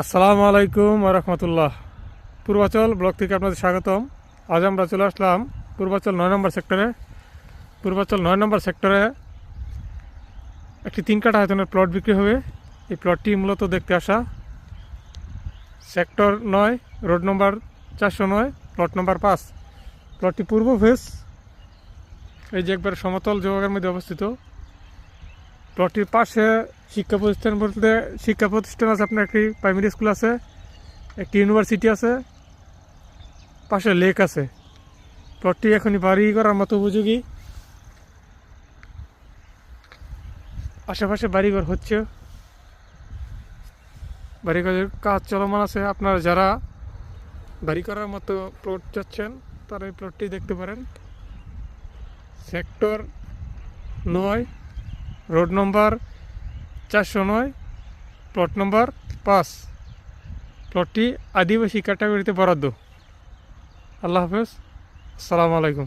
আসসালামু আলাইকুম রহমতুল্লাহ। পূর্বাচল ব্লক থেকে আপনাদের স্বাগতম। আজ আমরা চলে আসলাম পূর্বাচল নয় নম্বর সেক্টরে। পূর্বাচল নয় নম্বর সেক্টরে একটি তিন কাঠা আয়তনের প্লট বিক্রি হবে। এই প্লটটি মূলত দেখতে আসা সেক্টর নয়, রোড নম্বর চারশো নয়, প্লট নম্বর পাঁচ। প্লটটি পূর্ব ফেস, এই যে একবার সমতল জোগাগের মধ্যে অবস্থিত। প্লটটির পাশে শিক্ষা প্রতিষ্ঠান বলতে শিক্ষা প্রতিষ্ঠান আছে, আপনার একটি প্রাইমারি স্কুল আছে, একটি ইউনিভার্সিটি আছে, পাশে লেক আছে। প্লটটি এখনই বাড়ি করার মতো উপযোগী। আশেপাশে বাড়িঘর হচ্ছে। বাড়িঘরের কাজ চলমান আছে। আপনারা যারা বাড়ি করার মতো প্লট চাচ্ছেন, তারা এই প্লটটি দেখতে পারেন। সেক্টর নয় রোড নম্বর চারশো নয়, প্লট নম্বর পাঁচ। প্লটটি আদিবাসী ক্যাটাগরিতে বরাদ্দ। আল্লাহ হাফেজ। আসসালামু আলাইকুম।